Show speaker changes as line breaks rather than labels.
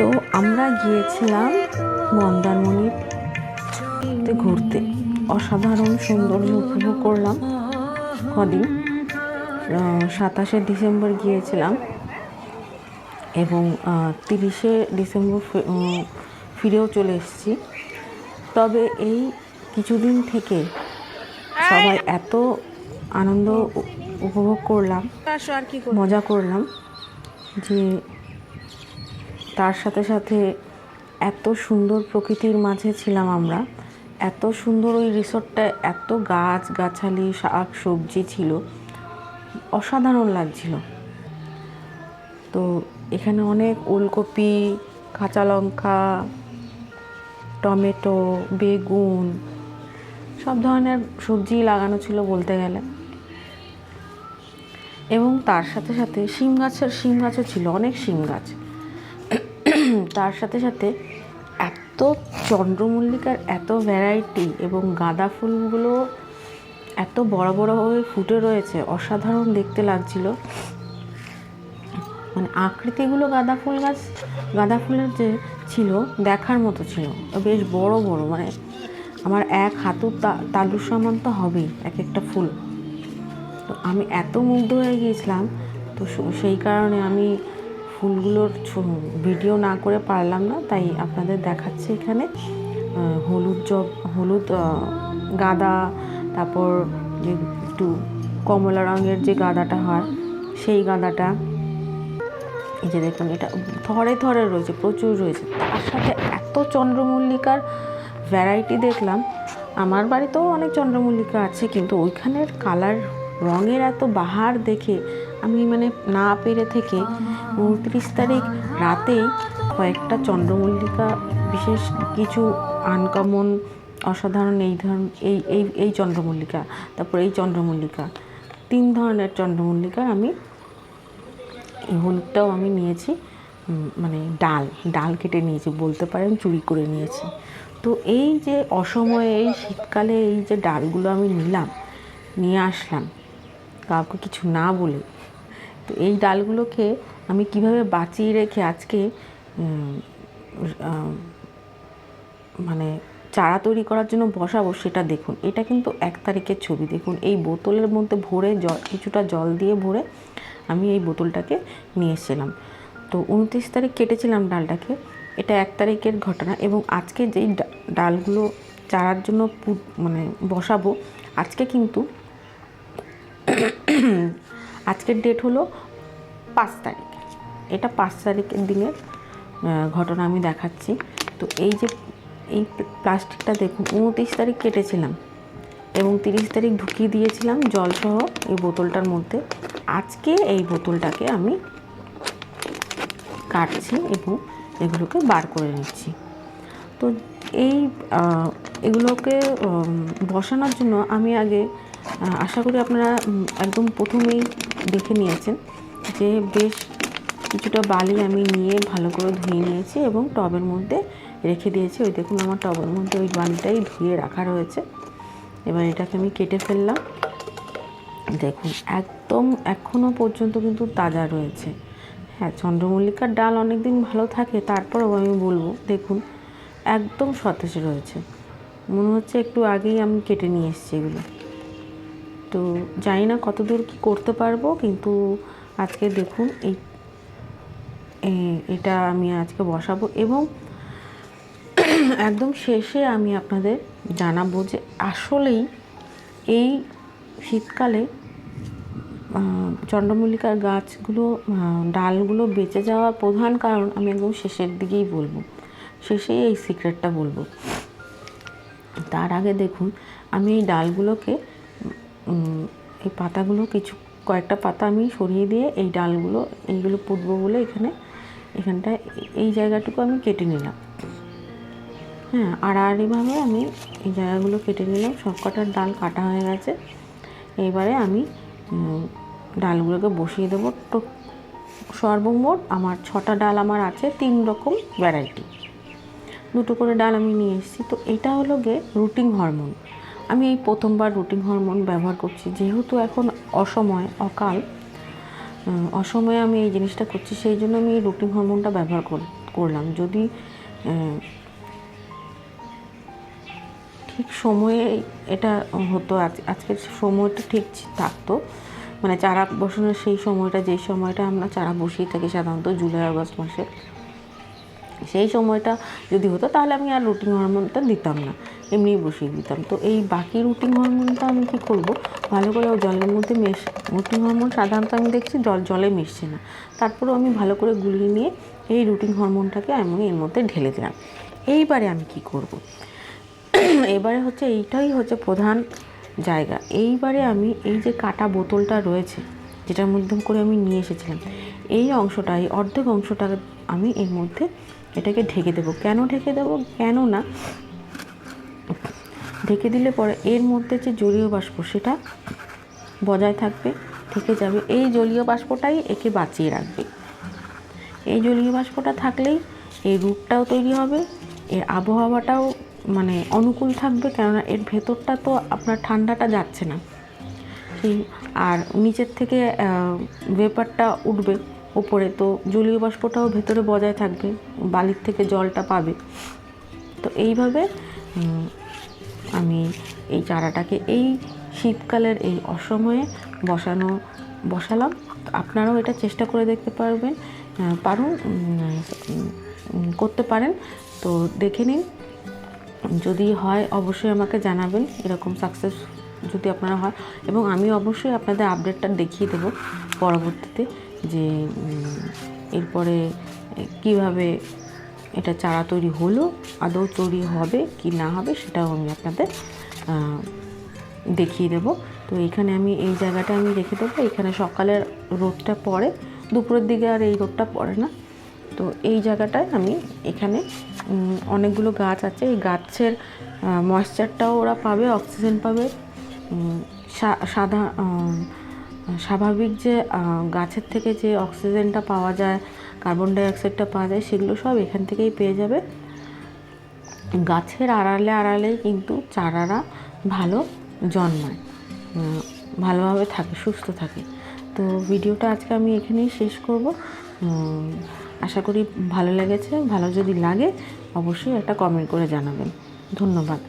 তো আমরা গিয়েছিলাম মন্দারমণির ঘুরতে। অসাধারণ সৌন্দর্য উপভোগ করলাম। কদিন? সাতাশে ডিসেম্বর গিয়েছিলাম এবং তিরিশে ডিসেম্বর ফিরেও চলে এসেছি। তবে এই কিছুদিন থেকে সবাই এত আনন্দ উপভোগ করলাম মজা করলাম যে তার সাথে সাথে এত সুন্দর প্রকৃতির মাঝে ছিলাম আমরা। এত সুন্দর ওই রিসোর্টটায় এত গাছ, গাছালি, শাক, সবজি ছিল। অসাধারণ লাগছিল। তো এখানে অনেক ওলকপি, কাঁচা লঙ্কা, টমেটো, বেগুন, সব ধরনের সবজি লাগানো ছিল বলতে গেলে। এবং তার সাথে সাথে শিম গাছের, শিম গাছও ছিল, অনেক শিম গাছ। তার সাথে সাথে এত চন্দ্রমল্লিকার এত ভ্যারাইটি এবং গাঁদা ফুলগুলো এত বড় বড় হয়ে ফুটে রয়েছে, অসাধারণ দেখতে লাগছিল। মানে আকৃতিগুলো গাঁদা ফুল গাছ, গাঁদা ফুলের যে ছিল, দেখার মতো ছিল। বেশ বড় বড় মানে আমার এক হাতুর তালুর সমান তো হবেই, এক একটা ফুল। তো আমি এত মুগ্ধ হয়ে গিয়েছিলাম, তো সেই কারণে আমি ফুলগুলোর ভিডিও না করে পারলাম না, তাই আপনাদের দেখাচ্ছি এখানে। হলুদ জব, হলুদ গাঁদা, তারপর যে একটু কমলা রঙের যে গাঁদাটা হয়, সেই গাঁদাটা। এই যে দেখুন, এটা থরে থরে রয়েছে, প্রচুর রয়েছে। তার সাথে এত চন্দ্রমল্লিকার ভ্যারাইটি দেখলাম। আমার বাড়িতেও অনেক চন্দ্রমল্লিকা আছে, কিন্তু ওইখানের কালার রঙের এত বাহার দেখে আমি মানে না পেরে থেকে উনত্রিশ তারিখ রাতেই কয়েকটা চন্দ্রমল্লিকা, বিশেষ কিছু আনকমন অসাধারণ এই ধরন, এই এই এই চন্দ্রমল্লিকা, তারপর এই চন্দ্রমল্লিকা, তিন ধরনের চন্দ্রমল্লিকার আমি, এই হলুদটাও আমি নিয়েছি মানে ডাল ডাল কেটে নিয়েছি, বলতে পারেন চুরি করে নিয়েছি। তো এই যে অসময়ে, এই শীতকালে এই যে ডালগুলো আমি নিলাম, নিয়ে আসলাম, কাউকে কিছু না বলে, তো এই ডালগুলোকে আমি কীভাবে বাঁচিয়ে রেখে আজকে মানে চারা তৈরি করার জন্য বসাবো সেটা দেখুন। এটা কিন্তু এক তারিখের ছবি। দেখুন, এই বোতলের মধ্যে ভরে জল, কিছুটা জল দিয়ে ভরে আমি এই বোতলটাকে নিয়ে এসেছিলাম। তো উনত্রিশ তারিখ কেটেছিলাম ডালটাকে। এটা এক তারিখের ঘটনা এবং আজকে যেই ডালগুলো চারার জন্য মানে বসাবো, আজকে কিন্তু আজকের ডেট হলো পাঁচ তারিখ। এটা পাঁচ তারিখের দিনের ঘটনা আমি দেখাচ্ছি। তো এই যে এই প্লাস্টিকটা দেখুন, উনত্রিশ তারিখ কেটেছিলাম এবং তিরিশ তারিখ ঢুকিয়ে দিয়েছিলাম জলসহ এই বোতলটার মধ্যে। আজকে এই বোতলটাকে আমি কাটছি এবং এগুলোকে বার করে নিচ্ছি। তো এই এগুলোকে বসানোর জন্য আমি আগে আশা করি আপনারা একদম প্রথমেই দেখে নিয়েছেন যে বেশ কিছুটা বালি আমি নিয়ে ভালো করে ধুয়ে নিয়েছি এবং টবের মধ্যে রেখে দিয়েছি। ওই দেখুন আমার টবের মধ্যে ওই বালিটাই ধুয়ে রাখা রয়েছে। এবার এটাকে আমি কেটে ফেললাম। দেখুন, একদম এখনও পর্যন্ত কিন্তু তাজা রয়েছে। হ্যাঁ চন্দ্রমল্লিকার ডাল অনেক দিন ভালো থাকে, তারপরেও আমি বলব, দেখুন, একদম সতেজ রয়েছে। মনে হচ্ছে একটু আগেই আমি কেটে নিয়ে এসেছি এগুলো। তো জানি না কতদূর কী করতে পারব, কিন্তু আজকে দেখুন, এই এটা আমি আজকে বসাবো এবং একদম শেষে আমি আপনাদের জানাব যে আসলেই এই শীতকালে চন্দ্রমল্লিকার গাছগুলো ডালগুলো বেঁচে যাওয়ার প্রধান কারণ আমি একদম শেষের দিকেই বলব। শেষেই এই সিক্রেটটা বলব। তার আগে দেখুন, আমি এই ডালগুলোকে এই পাতাগুলো কিছু, কয়েকটা পাতা আমি সরিয়ে দিয়ে এই ডালগুলো, এইগুলো পুঁতবো বলে এখানে এখানটায় এই জায়গাটুকু আমি কেটে নিলাম। হ্যাঁ আড়াআড়িভাবে আমি এই জায়গাগুলো কেটে নিলাম। সব কটার ডাল কাটা হয়ে গেছে। এবারে আমি ডালগুলোকে বসিয়ে দেবো। তো সর্বমোট আমার ছটা ডাল আমার আছে, তিন রকম ভ্যারাইটি দুটো করে ডাল আমি নিয়ে এসেছি। তো এটা হলো গিয়ে রুটিন হরমোন আমি এই প্রথমবার রুটিন হরমোন ব্যবহার করছি। যেহেতু এখন অসময়, অকাল অসময়ে আমি এই জিনিসটা করছি, সেই জন্য আমি এই রুটিন হরমোনটা ব্যবহার কর- করলাম। যদি ঠিক সময়ে এটা হতো, আজ- আজকের সময়টা ঠিক থাকতো মানে চারা বসানোর সেই সময়টা যেই সময়টা আমরা চারা বসিয়ে থাকি সাধারণত জুলাই, আগস্ট মাসে, সেই সময়টা যদি হতো, তাহলে আমি আর রুটিন হরমোনটা দিতাম না। এমনিই বসিয়ে দিতাম। তো এই বাকি রুটিন হরমোনটা আমি কী করব? ভালো করে জলের মধ্যে মেশ রুটিন হরমোন সাধারণত আমি দেখছি জল, জলে মিশছে না। তারপরেও আমি ভালো করে গুলিয়ে নিয়ে এই রুটিন হরমোনটাকে আমি এর মধ্যে ঢেলে দিলাম। এইবারে আমি কি করব? এবারে হচ্ছে এইটাই হচ্ছে প্রধান জায়গা। এইবারে আমি এই যে কাটা বোতলটা রয়েছে, যেটার মধ্যে করে আমি নিয়ে এসেছিলাম, এই অংশটা এই অর্ধেক অংশটা আমি এর মধ্যে এটাকে ঢেকে দেবো। কেন ঢেকে দেবো? কেন না ঢেকে দিলে পরে এর মধ্যে যে জলীয় বাষ্প, সেটা বজায় থাকবে, থেকে যাবে। এই জলীয় বাষ্পটাই একে বাঁচিয়ে রাখবে। এই জলীয় বাষ্পটা থাকলেই এই রূপটাও তৈরি হবে, এর আবহাওয়াটাও মানে অনুকূল থাকবে, কেননা এর ভেতরটা তো আপনার ঠান্ডাটা যাচ্ছে না। সেই আর নিচের থেকে ভেপারটা উঠবে, ওপরে তো জলীয় বাষ্পটাও ভেতরে বজায় থাকবে, বালির থেকে জলটা পাবে। তো এইভাবে আমি এই চারাটাকে এই শীতকালের এই অসময়ে বসানো, বসালাম। আপনারাও এটা চেষ্টা করে দেখতে পারবেন পারুন করতে পারেন। তো দেখে নিন, যদি হয় অবশ্যই আমাকে জানাবেন, এরকম সাকসেস যদি আপনারা হয়। এবং আমি অবশ্যই আপনাদের আপডেটটা দেখিয়ে দেবো পরবর্তীতে যে এরপরে কীভাবে এটা চারা তৈরি হলো আদৌ তৈরি হবে কি না হবে সেটাও আমি আপনাদের দেখিয়ে দেবো। তো এখানে আমি এই জায়গাটা আমি রেখে দেবো। এখানে সকালের রোদটা পড়ে দুপুরের দিকে আর এই রোদটা পড়ে না। তো এই জায়গাটায় আমি এখানে অনেকগুলো গাছ আছে। এই গাছের ময়েশ্চারটাও ওরা পাবে অক্সিজেন পাবে। উম, সা- সাদা উম, স্বাভাবিক যে গাছের থেকে যে অক্সিজেনটা পাওয়া যায়, কার্বন ডাইঅক্সাইডটা পাওয়া যায়, সেগুলো সব এখান থেকেই পেয়ে যাবে। গাছের আড়ালে আড়ালেই কিন্তু চারারা ভালো জন্মায় ভালোভাবে থাকে, সুস্থ থাকে। তো ভিডিওটা আজকে আমি এখানেই শেষ করব। আশা করি ভালো লেগেছে, ভালো যদি লাগে, অবশ্যই একটা কমেন্ট করে জানাবেন। ধন্যবাদ।